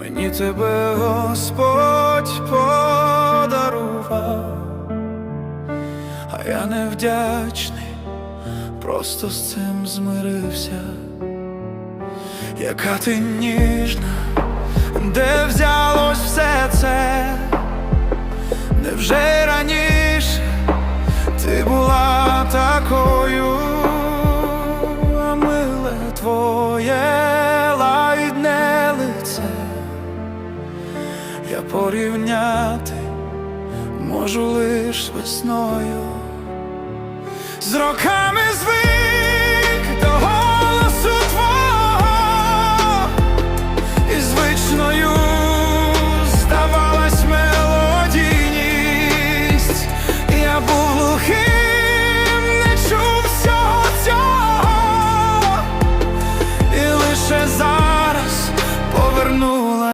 Мені тебе Господь подарував, а я невдячний, просто з цим змирився. Яка ти ніжна, де взялось все це? Невже й раніше ти була такою, а миле твоє я порівняти можу лиш весною, з роками звик